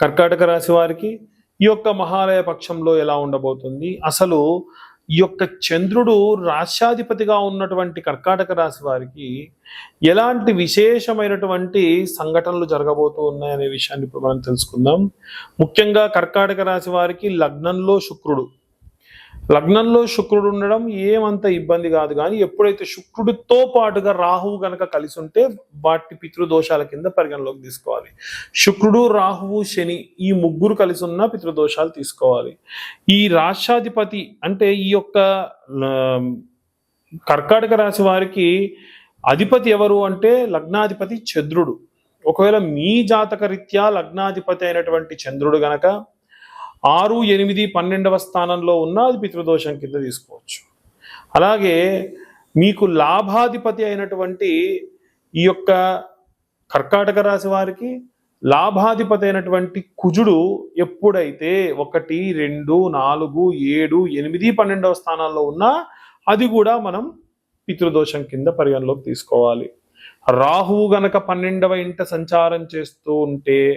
కర్కాటక రాశి వారికి ఈ యొక్క మహాలయ పక్షంలో ఎలా ఉండబోతుంది? అసలు ఈ యొక్క చంద్రుడు రాష్ట్రాధిపతిగా ఉన్నటువంటి కర్కాటక రాశి వారికి ఎలాంటి విశేషమైనటువంటి సంఘటనలు జరగబోతూ ఉన్నాయనే విషయాన్ని ఇప్పుడు మనం తెలుసుకుందాం. ముఖ్యంగా కర్కాటక రాశి వారికి లగ్నంలో శుక్రుడు. లగ్నంలో శుక్రుడు ఉండడం ఏమంత ఇబ్బంది కాదు కానీ ఎప్పుడైతే శుక్రుడితో పాటుగా రాహువు గనక కలిసి ఉంటే వాటి పితృదోషాల కింద పరిగణలోకి తీసుకోవాలి. శుక్రుడు రాహువు శని ఈ ముగ్గురు కలిసి ఉన్న పితృదోషాలు తీసుకోవాలి. ఈ రాష్ట్రాధిపతి అంటే ఈ యొక్క కర్కాటక రాశి వారికి అధిపతి ఎవరు అంటే లగ్నాధిపతి చంద్రుడు. ఒకవేళ మీ జాతక రీత్యా లగ్నాధిపతి అయినటువంటి చంద్రుడు గనక ఆరు ఎనిమిది పన్నెండవ స్థానంలో ఉన్నా అది పితృదోషం కింద తీసుకోవచ్చు. అలాగే మీకు లాభాధిపతి అయినటువంటి ఈ యొక్క కర్కాటక రాశి వారికి లాభాధిపతి అయినటువంటి కుజుడు ఎప్పుడైతే ఒకటి రెండు నాలుగు ఏడు ఎనిమిది పన్నెండవ స్థానాల్లో ఉన్నా అది కూడా మనం పితృదోషం కింద పరిగణలోకి తీసుకోవాలి. రాహువు గనక పన్నెండవ ఇంట సంచారం చేస్తూ ఉంటే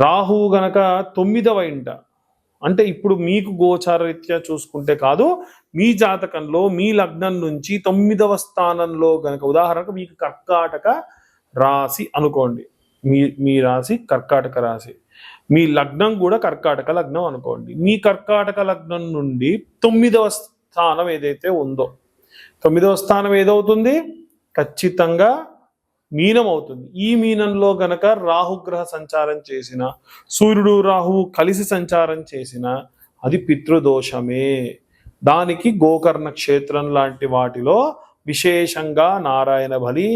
రాహువు గనక తొమ్మిదవ ఇంట అంటే ఇప్పుడు మీకు గోచారరీత్యా చూసుకుంటే కాదు మీ జాతకంలో మీ లగ్నం నుంచి తొమ్మిదవ స్థానంలో గనక ఉదాహరణకు మీకు కర్కాటక రాశి అనుకోండి. మీ మీ రాశి కర్కాటక రాశి. మీ లగ్నం కూడా కర్కాటక లగ్నం అనుకోండి. మీ కర్కాటక లగ్నం నుండి తొమ్మిదవ స్థానం ఏదైతే ఉందో తొమ్మిదవ స్థానం ఏదవుతుంది? ఖచ్చితంగా మీనం అవుతుంది ఈ మీనంలో గనక రాహుగ్రహ సంచారం చేసిన సూర్యుడు రాహువు కలిసి సంచారం చేసిన అది పితృదోషమే. దానికి గోకర్ణ క్షేత్రం లాంటి వాటిలో విశేషంగా నారాయణ బలి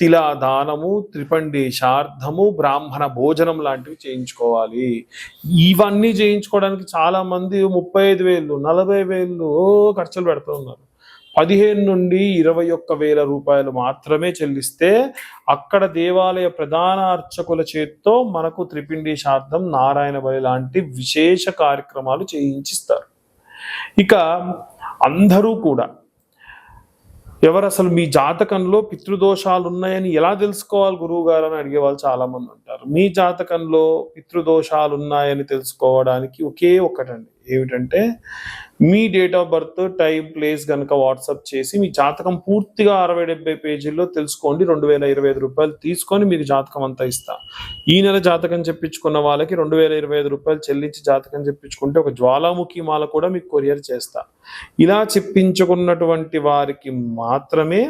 తిలాదానము త్రిపండి శార్థము బ్రాహ్మణ భోజనం లాంటివి చేయించుకోవాలి. ఇవన్నీ చేయించుకోవడానికి చాలా మంది ముప్పై ఐదు వేలు నలభై వేలు ఖర్చులు పెడుతూ ఉన్నారు పదిహేను నుండి ఇరవై ఒక్క వేల రూపాయలు మాత్రమే చెల్లిస్తే అక్కడ దేవాలయ ప్రధాన అర్చకుల చేత్తో మనకు త్రిపిండి శార్థం నారాయణ బలి లాంటి విశేష కార్యక్రమాలు చేయించిస్తారు. ఇక అందరూ కూడా ఎవరు అసలు మీ జాతకంలో పితృదోషాలు ఉన్నాయని ఎలా తెలుసుకోవాలి గురువు గారు అని అడిగే వాళ్ళు చాలామంది ఉంటారు. మీ జాతకంలో పితృదోషాలు ఉన్నాయని తెలుసుకోవడానికి ఒకే ఒక్కటండి. ఏమిటంటే మీ date of birth time place కనుక వాట్సాప్ చేసి మీ జాతకం పూర్తిగా అరవై డెబ్బై పేజీల్లో తెలుసుకోండి. రెండు వేల ఇరవై ఐదు రూపాయలు తీసుకొని మీకు జాతకం అంతా ఇస్తా. ఈ నెల జాతకం చెప్పించుకున్న వాళ్ళకి రెండు వేల ఇరవై ఐదు రూపాయలు చెల్లించి జాతకం చెప్పించుకుంటే ఒక జ్వాలాముఖి మాల కూడా మీకు కొరియర్ చేస్తా. ఇలా చెప్పించుకున్నటువంటి వారికి మాత్రమే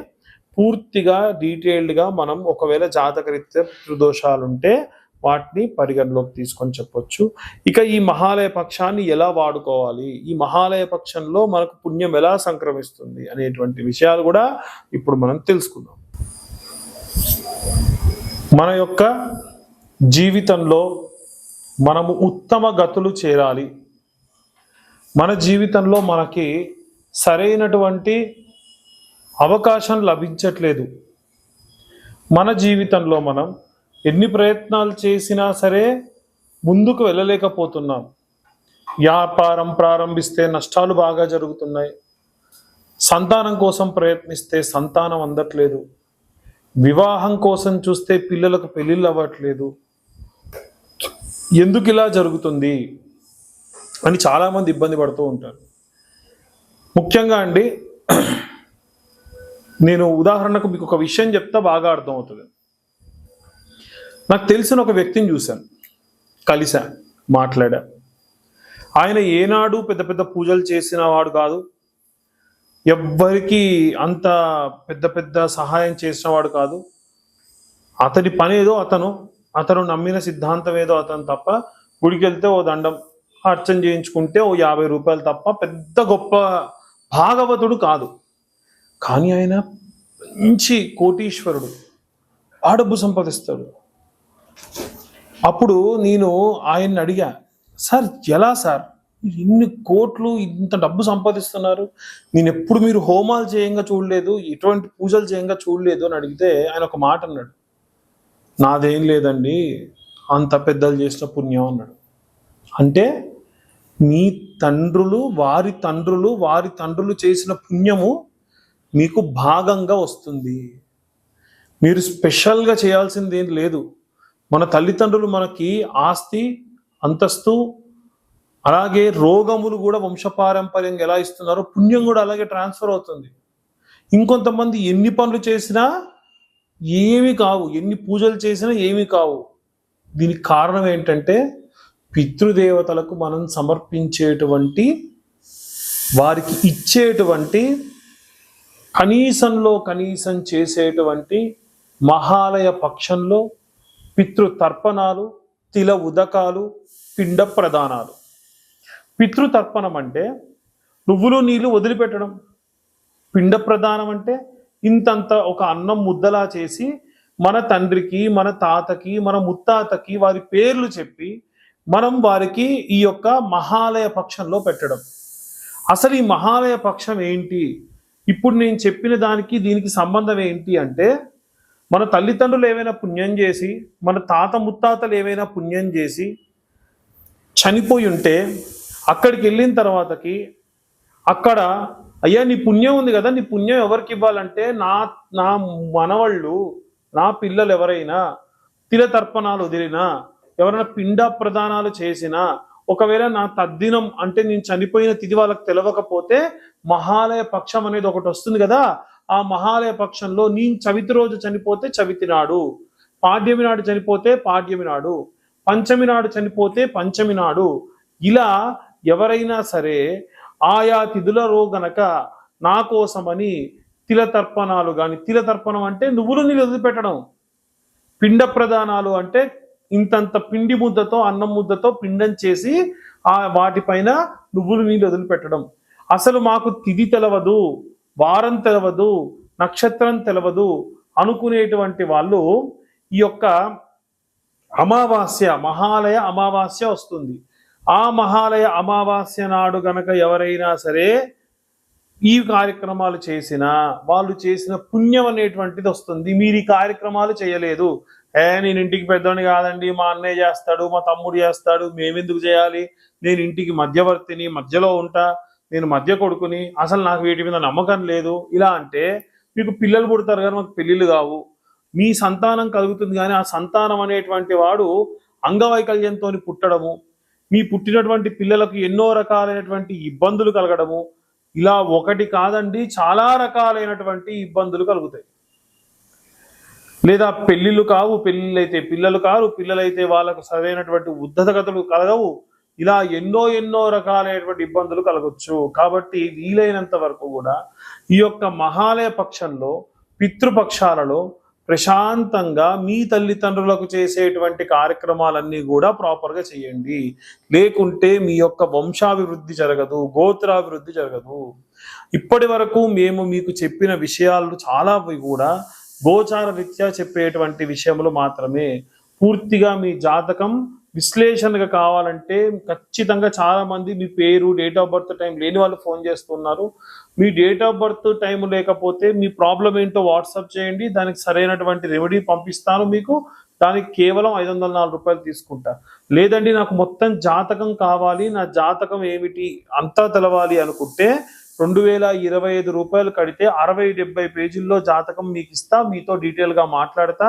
పూర్తిగా డీటెయిల్డ్గా మనం ఒకవేళ జాతకరీత్యా దోషాలుంటే ఉంటే వాటిని పరిగణలోకి తీసుకొని చెప్పొచ్చు. ఇక ఈ మహాలయ పక్షాన్ని ఎలా వాడుకోవాలి? ఈ మహాలయ పక్షంలో మనకు పుణ్యం ఎలా సంక్రమిస్తుంది అనేటువంటి విషయాలు కూడా ఇప్పుడు మనం తెలుసుకుందాం. మన యొక్క జీవితంలో మనము ఉత్తమ గతులు చేరాలి. మన జీవితంలో మనకి సరైనటువంటి అవకాశం లభించట్లేదు. మన జీవితంలో మనం ఎన్ని ప్రయత్నాలు చేసినా సరే ముందుకు వెళ్ళలేకపోతున్నాం. వ్యాపారం ప్రారంభిస్తే నష్టాలు బాగా జరుగుతున్నాయి. సంతానం కోసం ప్రయత్నిస్తే సంతానం అందట్లేదు. వివాహం కోసం చూస్తే పిల్లలకు పెళ్ళిళ్ళు అవ్వట్లేదు. ఎందుకు ఇలా జరుగుతుంది అని చాలామంది ఇబ్బంది పడుతూ ఉంటారు. ముఖ్యంగా అండి నేను ఉదాహరణకు మీకు ఒక విషయం చెప్తా బాగా అర్థమవుతుంది. నాకు తెలిసిన ఒక వ్యక్తిని చూశాను. కలిశా మాట్లాడా ఆయన ఏనాడు పెద్ద పెద్ద పూజలు చేసిన వాడు కాదు ఎవ్వరికి అంత పెద్ద పెద్ద సహాయం చేసిన వాడు కాదు. అతని పని ఏదో అతను అతను నమ్మిన సిద్ధాంతం ఏదో అతను తప్ప గుడికి వెళ్తే ఓ దండం అర్చన చేయించుకుంటే ఓ యాభై రూపాయలు తప్ప పెద్ద గొప్ప భాగవతుడు కాదు. కానీ ఆయన మంచి కోటీశ్వరుడు ఆ డబ్బు సంపాదిస్తాడు. అప్పుడు నేను ఆయన్ని అడిగా సార్ ఎలా సార్? మీరు ఇన్ని కోట్లు ఇంత డబ్బు సంపాదిస్తున్నారు. నేను ఎప్పుడు మీరు హోమాలు చేయంగా చూడలేదు ఎటువంటి పూజలు చేయంగా చూడలేదు అని అడిగితే ఆయన ఒక మాట అన్నాడు. నాదేం లేదండి అంత పెద్దలు చేసిన పుణ్యం అన్నాడు. అంటే మీ తండ్రులు వారి తండ్రులు వారి తండ్రులు చేసిన పుణ్యము మీకు భాగంగా వస్తుంది. మీరు స్పెషల్గా చేయాల్సింది ఏం లేదు. మన తల్లిదండ్రులు మనకి ఆస్తి అంతస్తు అలాగే రోగములు కూడా వంశపారంపర్యంగా ఎలా ఇస్తున్నారో పుణ్యం కూడా అలాగే ట్రాన్స్ఫర్ అవుతుంది. ఇంకొంతమంది ఎన్ని పనులు చేసినా ఏమి కావు. ఎన్ని పూజలు చేసినా ఏమి కావు. దీనికి కారణం ఏంటంటే పితృదేవతలకు మనం సమర్పించేటువంటి వారికి ఇచ్చేటువంటి కనీసంలో కనీసం చేసేటువంటి మహాలయ పక్షంలో పితృ తర్పణాలు తిల ఉదకాలు పిండ ప్రదానాలు. పితృతర్పణం అంటే నువ్వులు నీళ్ళు వదిలిపెట్టడం. పిండ ప్రదానం అంటే ఇంతంత ఒక అన్నం ముద్దలా చేసి మన తండ్రికి మన తాతకి మన ముత్తాతకి వారి పేర్లు చెప్పి మనం వారికి ఈ యొక్క మహాలయ పక్షంలో పెట్టడం. అసలు ఈ మహాలయ పక్షం ఏంటి? ఇప్పుడు నేను చెప్పిన దానికి దీనికి సంబంధం ఏంటి అంటే మన తల్లిదండ్రులు ఏమైనా పుణ్యం చేసి మన తాత ముత్తాతలు ఏమైనా పుణ్యం చేసి చనిపోయి ఉంటే అక్కడికి వెళ్ళిన తర్వాతకి అక్కడ అయ్యా నీ పుణ్యం ఉంది కదా నీ పుణ్యం ఎవరికి ఇవ్వాలంటే నా నా మనవళ్ళు నా పిల్లలు ఎవరైనా తిలతర్పణాలు వదిలినా ఎవరైనా పిండ ప్రదానాలు చేసినా ఒకవేళ నా తద్దినం అంటే నేను చనిపోయిన తిథి వాళ్ళకి తెలవకపోతే మహాలయ పక్షం అనేది ఒకటి వస్తుంది కదా ఆ మహాలయ పక్షంలో నేను చవితి రోజు చనిపోతే చవితి నాడు పాడ్యమి నాడు చనిపోతే పాడ్యమి నాడు పంచమి నాడు చనిపోతే పంచమి నాడు ఇలా ఎవరైనా సరే ఆయా తిథులలో గనక నా కోసమని తిల తర్పణాలు కానీ తిల తర్పణం అంటే నువ్వులు నీళ్ళు వదిలిపెట్టడం పిండ ప్రదానాలు అంటే ఇంతంత పిండి ముద్దతో అన్నం ముద్దతో పిండం చేసి ఆ వాటిపైన నువ్వులు నీళ్ళు వదిలిపెట్టడం. అసలు మాకు తిథి తెలవదు. వారం తెలవదు నక్షత్రం తెలవదు అనుకునేటువంటి వాళ్ళు ఈ యొక్క అమావాస్య మహాలయ అమావాస్య వస్తుంది. ఆ మహాలయ అమావాస్య నాడు గనక ఎవరైనా సరే ఈ కార్యక్రమాలు చేసిన వాళ్ళు చేసిన పుణ్యం అనేటువంటిది వస్తుంది. మీరు ఈ కార్యక్రమాలు చేయలేదు. ఏ నేను ఇంటికి పెద్దోని కాదండి మా అన్నయ్య చేస్తాడు మా తమ్ముడు చేస్తాడు మేమెందుకు చేయాలి? నేను ఇంటికి మధ్యవర్తిని మధ్యలో ఉంటా నేను మధ్య కొడుకుని అసలు నాకు వీటి మీద నమ్మకం లేదు. ఇలా అంటే మీకు పిల్లలు పుడతారు కానీ మాకు పెళ్ళిళ్ళు కావు. మీ సంతానం కలుగుతుంది కానీ ఆ సంతానం అనేటువంటి వాడు అంగవైకల్యంతో పుట్టడము మీ పుట్టినటువంటి పిల్లలకు ఎన్నో రకాలైనటువంటి ఇబ్బందులు కలగడము ఇలా ఒకటి కాదండి చాలా రకాలైనటువంటి ఇబ్బందులు కలుగుతాయి. లేదా పెళ్ళిళ్ళు కావు పెళ్ళిళ్ళు అయితే పిల్లలు కారు పిల్లలైతే వాళ్ళకు సరైనటువంటి ఉద్ధతగతులు కలగవు. ఇలా ఎన్నో ఎన్నో రకాలైనటువంటి ఇబ్బందులు కలగవచ్చు కాబట్టి వీలైనంత వరకు కూడా ఈ యొక్క మహాలయ పక్షంలో పితృపక్షాలలో ప్రశాంతంగా మీ తల్లిదండ్రులకు చేసేటువంటి కార్యక్రమాలన్నీ కూడా ప్రాపర్గా చేయండి. లేకుంటే మీ యొక్క వంశాభివృద్ధి జరగదు గోత్రాభివృద్ధి జరగదు. ఇప్పటి వరకు మేము మీకు చెప్పిన విషయాలు చాలా కూడా గోచార రీత్యా చెప్పేటువంటి విషయంలో మాత్రమే. పూర్తిగా మీ జాతకం విశ్లేషణగా కావాలంటే ఖచ్చితంగా చాలామంది మీ పేరు డేట్ ఆఫ్ బర్త్ టైం లేని వాళ్ళు ఫోన్ చేస్తున్నారు. మీ డేట్ ఆఫ్ బర్త్ టైం లేకపోతే మీ ప్రాబ్లం ఏంటో వాట్సాప్ చేయండి. దానికి సరైనటువంటి రెమెడీ పంపిస్తాను మీకు. దానికి కేవలం ఐదు వందల నాలుగు రూపాయలు తీసుకుంటా. లేదండి నాకు మొత్తం జాతకం కావాలి. నా జాతకం ఏమిటి అంతా తెలవాలి అనుకుంటే రెండు వేల ఇరవై ఐదు రూపాయలు కడితే అరవై డెబ్బై పేజీల్లో జాతకం మీకు ఇస్తా. మీతో డీటెయిల్గా మాట్లాడతా.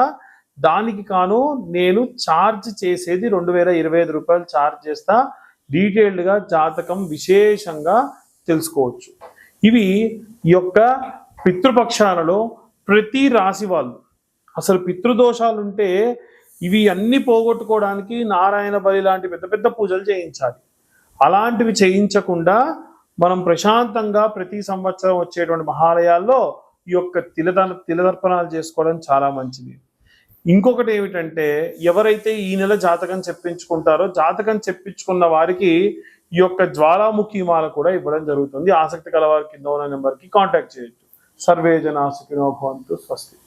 దానికి కాను నేను ఛార్జ్ చేసేది రెండు వేల ఇరవై ఐదు రూపాయలు ఛార్జ్ చేస్తా. డీటెయిల్డ్గా జాతకం విశేషంగా తెలుసుకోవచ్చు. ఇవి ఈ యొక్క పితృపక్షాలలో ప్రతి రాశి వాళ్ళు అసలు పితృదోషాలుంటే ఇవి అన్ని పోగొట్టుకోవడానికి నారాయణ బలి లాంటి పెద్ద పెద్ద పూజలు చేయించాలి. అలాంటివి చేయించకుండా మనం ప్రశాంతంగా ప్రతి సంవత్సరం వచ్చేటువంటి మహాలయాల్లో ఈ యొక్క తిలద తిలదర్పణాలు చేసుకోవడం చాలా మంచిది. ఇంకొకటి ఏమిటంటే ఎవరైతే ఈ నెల జాతకం చెప్పించుకుంటారో జాతకం చెప్పించుకున్న వారికి ఈ యొక్క జ్వాలాముఖి మాల కూడా ఇవ్వడం జరుగుతుంది. ఆసక్తి కల వారి కింద ఉన్న నెంబర్కి కాంటాక్ట్ చేయొచ్చు. సర్వే జనాసుకినోభవంతు స్వస్తి.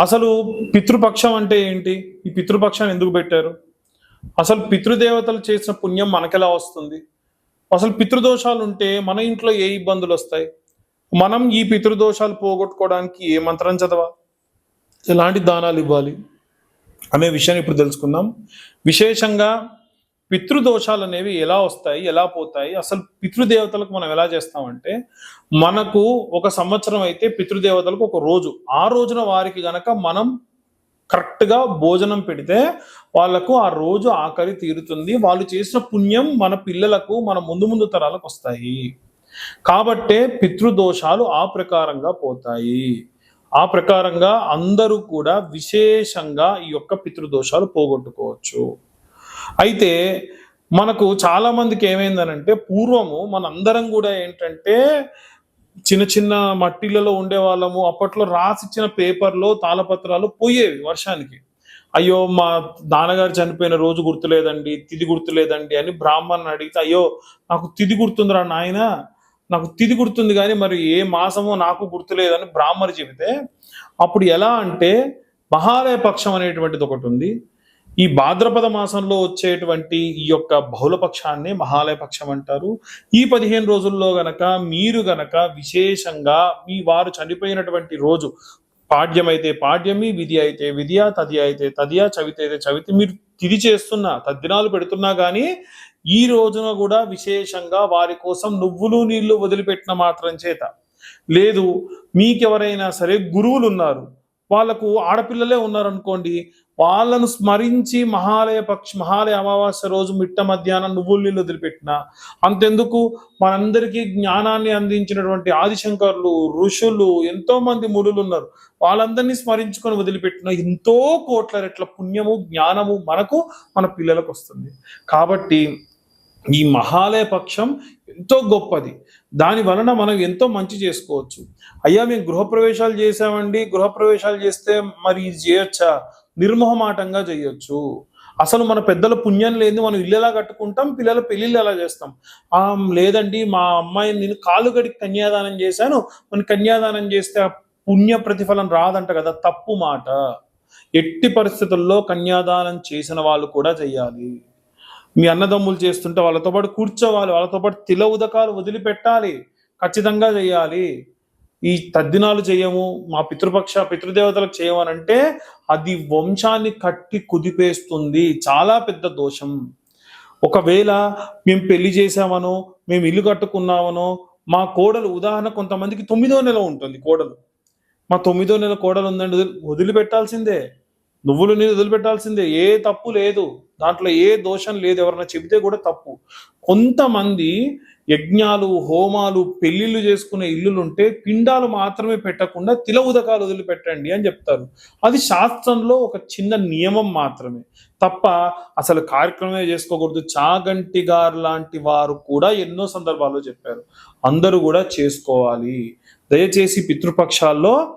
అసలు పితృపక్షం అంటే ఏంటి? ఈ పితృపక్షాన్ని ఎందుకు పెట్టారు? అసలు పితృదేవతలు చేసిన పుణ్యం మనకెలా వస్తుంది? అసలు పితృదోషాలు ఉంటే మన ఇంట్లో ఏ ఇబ్బందులు వస్తాయి? మనం ఈ పితృదోషాలు పోగొట్టుకోవడానికి ఏ మంత్రం చదవాలి? ఎలాంటి దానాలు ఇవ్వాలి అనే విషయాన్ని ఇప్పుడు తెలుసుకుందాం. విశేషంగా పితృదోషాలు అనేవి ఎలా వస్తాయి ఎలా పోతాయి అసలు పితృదేవతలకు మనం ఎలా చేస్తామంటే మనకు ఒక సంవత్సరం అయితే పితృదేవతలకు ఒక రోజు. ఆ రోజున వారికి గనక మనం కరెక్ట్గా భోజనం పెడితే వాళ్ళకు ఆ రోజు ఆకలి తీరుతుంది. వాళ్ళు చేసిన పుణ్యం మన పిల్లలకు మన ముందు ముందు తరాలకు వస్తాయి. కాబట్టే పితృదోషాలు ఆ ప్రకారంగా పోతాయి. ఆ ప్రకారంగా అందరూ కూడా విశేషంగా ఈ యొక్క పితృదోషాలు పోగొట్టుకోవచ్చు. అయితే మనకు చాలా మందికి ఏమైందనంటే పూర్వము మనందరం కూడా ఏంటంటే చిన్న చిన్న మట్టిలలో ఉండే వాళ్ళము అప్పట్లో రాసిచ్చిన పేపర్లో తాళపత్రాలు పోయేవి వర్షానికి. అయ్యో మా నాన్నగారు చనిపోయిన రోజు గుర్తులేదండి తిది గుర్తులేదండి అని బ్రాహ్మణ్ అడిగితే అయ్యో నాకు తిది గుర్తుందిరా నాయన నాకు తిది గుర్తుంది కానీ మరి ఏ మాసమో నాకు గుర్తులేదని బ్రాహ్మణి చెబితే అప్పుడు ఎలా అంటే మహాలయ పక్షం అనేటువంటిది ఒకటి ఉంది. ఈ భాద్రపద మాసంలో వచ్చేటువంటి ఈ యొక్క బహుళపక్షాన్ని మహాలయ పక్షం అంటారు. ఈ పదిహేను రోజుల్లో గనక మీరు గనక విశేషంగా మీ వారు చనిపోయినటువంటి రోజు పాడ్యమైతే పాడ్యమి విధి అయితే విధియా తది అయితే తదియా చవితి అయితే చవితి మీరు తిది చేస్తున్నా తద్దినాలు పెడుతున్నా కానీ ఈ రోజున కూడా విశేషంగా వారి కోసం నువ్వులు నీళ్ళు వదిలిపెట్టిన మాత్రం చేత. లేదు మీకెవరైనా సరే గురువులు ఉన్నారు వాళ్ళకు ఆడపిల్లలే ఉన్నారనుకోండి వాళ్ళను స్మరించి మహాలయ పక్ష మహాలయ అమావాస్య రోజు మిట్ట మధ్యాహ్నం నువ్వుల నీళ్ళు వదిలిపెట్టిన అంతెందుకు? మనందరికీ జ్ఞానాన్ని అందించినటువంటి ఆదిశంకర్లు ఋషులు ఎంతో మంది మునులు ఉన్నారు వాళ్ళందరినీ స్మరించుకొని వదిలిపెట్టిన ఎంతో కోట్ల రెట్ల పుణ్యము జ్ఞానము మనకు మన పిల్లలకు వస్తుంది. కాబట్టి ఈ మహాలయ పక్షం ఎంతో గొప్పది. దాని వలన మనం ఎంతో మంచి చేసుకోవచ్చు. అయ్యా మేము గృహప్రవేశాలు చేసామండి గృహప్రవేశాలు చేస్తే మరి ఇది చేయొచ్చా? నిర్మోహమాటంగా చేయొచ్చు. అసలు మన పెద్దల పుణ్యం లేని మనం ఇల్లు ఎలా కట్టుకుంటాం? పిల్లల పెళ్ళిళ్ళు ఎలా చేస్తాం? ఆ లేదండి మా అమ్మాయిని నేను కాలు గడికి కన్యాదానం చేశాను. మన కన్యాదానం చేస్తే ఆ పుణ్య ప్రతిఫలం రాదంట కదా తప్పు మాట. ఎట్టి పరిస్థితుల్లో కన్యాదానం చేసిన వాళ్ళు కూడా చెయ్యాలి మీ అన్నదమ్ములు చేస్తుంటే వాళ్ళతో పాటు కూర్చోవాలి వాళ్ళతో పాటు తిల ఉదకాలు వదిలిపెట్టాలి ఖచ్చితంగా చేయాలి. ఈ తద్దినాలు చేయము మా పితృపక్ష పితృదేవతలకు చేయమనంటే అది వంశాన్ని కట్టి కుదిపేస్తుంది. చాలా పెద్ద దోషం. ఒకవేళ మేము పెళ్ళి చేసామనో మేము ఇల్లు కట్టుకున్నామనో మా కోడలు ఉదాహరణ కొంతమందికి తొమ్మిదో నెల ఉంటుంది కోడలు. మా తొమ్మిదో నెల కోడలు ఉందండి వదిలి- వదిలిపెట్టాల్సిందే. నువ్వులు నేను వదిలిపెట్టాల్సిందే. ఏ తప్పు లేదు. దాంట్లో ఏ దోషం లేదు ఎవరైనా చెబితే కూడా తప్పు. కొంతమంది యజ్ఞాలు హోమాలు పెళ్ళిళ్ళు చేసుకునే ఇల్లులుంటే పిండాలు మాత్రమే పెట్టకుండా తిల ఉదకాలు వదిలిపెట్టండి అని చెప్తారు. అది శాస్త్రంలో ఒక చిన్న నియమం మాత్రమే. తప్ప అసలు కార్యక్రమమే చేసుకోకూడదు. చాగంటి గారు లాంటి వారు కూడా ఎన్నో సందర్భాల్లో చెప్పారు. అందరూ కూడా చేసుకోవాలి. దయచేసి పితృపక్షాల్లో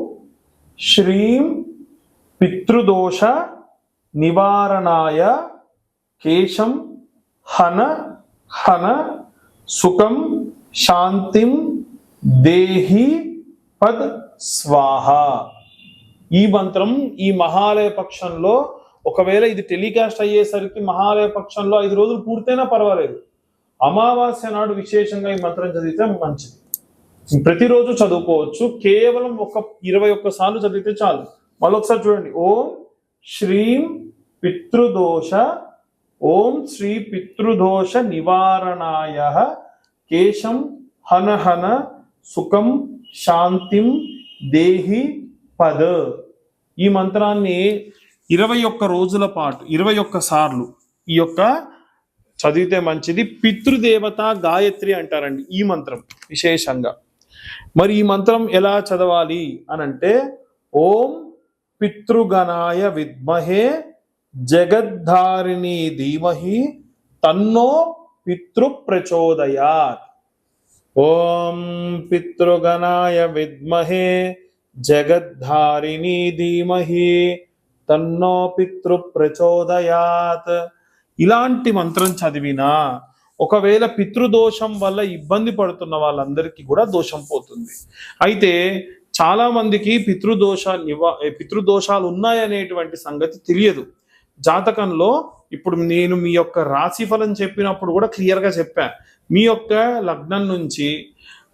శ్రీం పితృదోష నివారణాయ కేశం హన హన సుఖం శాంతిం దేహి పద్ స్వాహ ఈ మంత్రం ఈ మహాలయ పక్షంలో ఒకవేళ ఇది టెలికాస్ట్ అయ్యేసరికి మహాలయ పక్షంలో ఐదు రోజులు పూర్తయినా పర్వాలేదు. అమావాస్య నాడు విశేషంగా ఈ మంత్రం చదివితే మంచిది. ప్రతిరోజు చదువుకోవచ్చు. కేవలం ఒక ఇరవై ఒక్క సార్లు చదివితే చాలు. మళ్ళొకసారి చూడండి. ఓం శ్రీం పితృదోష ఓం శ్రీ పితృదోష నివారణాయ. కేశం హనహన సుఖం శాంతిం దేహి పద. ఈ మంత్రాన్ని ఇరవై ఒక్క రోజుల పాటు ఇరవై ఒక్క సార్లు ఈ యొక్క చదివితే మంచిది. పితృదేవత గాయత్రి అంటారండి ఈ మంత్రం విశేషంగా. మరి ఈ మంత్రం ఎలా చదవాలి అని అంటే ఓం పితృగణాయ విద్మహే జగద్ధారిణి ధీమహి తన్నో పితృ ప్రచోదయాత్ ఓం పితృగణాయ విద్మహే జగద్ధారిణి ధీమహి తన్నో పితృ ప్రచోదయాత్ ఇలాంటి మంత్రం చదివినా ఒకవేళ పితృదోషం వల్ల ఇబ్బంది పడుతున్న వాళ్ళందరికీ కూడా దోషం పోతుంది. అయితే చాలా మందికి పితృదోష నివా పితృదోషాలు ఉన్నాయనేటువంటి సంగతి తెలియదు. జాతకంలో ఇప్పుడు నేను మీ యొక్క రాశి ఫలం చెప్పినప్పుడు కూడా క్లియర్గా చెప్పాను మీ యొక్క లగ్నం నుంచి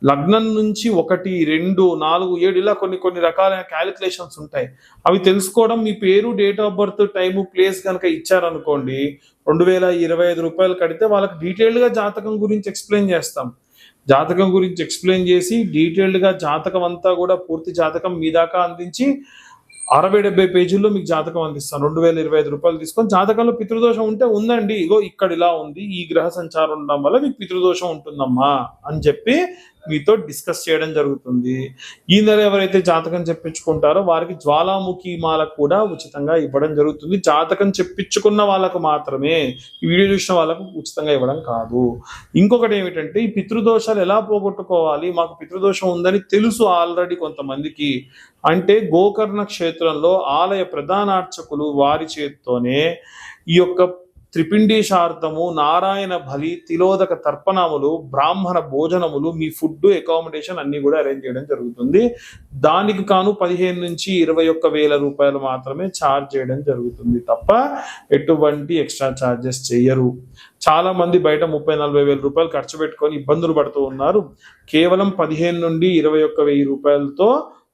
లగ్నం నుంచి ఒకటి రెండు నాలుగు ఏడు ఇలా కొన్ని కొన్ని రకాలైన క్యాలిక్యులేషన్స్ ఉంటాయి. అవి తెలుసుకోవడం మీ పేరు date of birth time place కనుక ఇచ్చారనుకోండి రెండు వేల ఇరవై ఐదు రూపాయలు కడితే వాళ్ళకి డీటెయిల్డ్గా జాతకం గురించి ఎక్స్ప్లెయిన్ చేస్తాం. జాతకం గురించి ఎక్స్ప్లెయిన్ చేసి డీటెయిల్డ్గా జాతకం అంతా కూడా పూర్తి జాతకం మీ దాకా అందించి అరవై డెబ్బై పేజీల్లో మీకు జాతకం అందిస్తాను రెండు వేల ఇరవై ఐదు రూపాయలు తీసుకొని జాతకంలో పితృదోషం ఉంటే ఉందండి ఇగో ఇక్కడ ఇలా ఉంది ఈ గ్రహ సంచారం ఉండడం వల్ల మీకు పితృదోషం ఉంటుందమ్మా అని చెప్పి మీతో డిస్కస్ చేయడం జరుగుతుంది. ఈ నెల ఎవరైతే జాతకం చెప్పించుకుంటారో వారికి జ్వాలాముఖి మాల కూడా ఉచితంగా ఇవ్వడం జరుగుతుంది. జాతకం చెప్పించుకున్న వాళ్ళకు మాత్రమే వీడియో చూసిన వాళ్ళకు ఉచితంగా ఇవ్వడం కాదు. ఇంకొకటి ఏమిటంటే ఈ పితృదోషాలు ఎలా పోగొట్టుకోవాలి? మాకు పితృదోషం ఉందని తెలుసు ఆల్రెడీ కొంతమందికి. అంటే గోకర్ణ క్షేత్రంలో ఆలయ ప్రధానార్చకులు వారి చేత్తోనే ఈ యొక్క త్రిపిండీశార్థము నారాయణ బలి తిలోదక తర్పణములు బ్రాహ్మణ భోజనములు మీ ఫుడ్ అకామిడేషన్ అన్ని కూడా అరేంజ్ చేయడం జరుగుతుంది. దానికి కాను పదిహేను నుంచి ఇరవై ఒక్క వేల రూపాయలు మాత్రమే ఛార్జ్ చేయడం జరుగుతుంది తప్ప ఎటువంటి ఎక్స్ట్రా ఛార్జెస్ చేయరు. చాలా మంది బయట ముప్పై నలభై వేల రూపాయలు ఖర్చు పెట్టుకొని ఇబ్బందులు పడుతూ ఉన్నారు. కేవలం పదిహేను నుండి ఇరవై ఒక్క వెయ్యి రూపాయలతో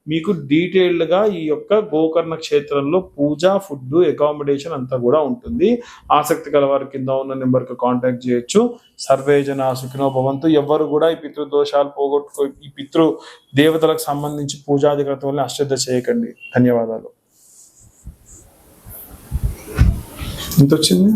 మీకు డీటెయిల్డ్గా ఈ యొక్క గోకర్ణ క్షేత్రంలో పూజ ఫుడ్ అకామిడేషన్ అంతా కూడా ఉంటుంది. ఆసక్తి గల వారి కింద ఉన్న నెంబర్కి కాంటాక్ట్ చేయొచ్చు. సర్వే జన సుఖినో భవంతు. ఎవరు కూడా ఈ పితృ దోషాలు పోగొట్టుకో ఈ పితృ దేవతలకు సంబంధించి పూజాది క్రతువుల్ని అశ్రద్ధ చేయకండి. ధన్యవాదాలు. ఎంత వచ్చింది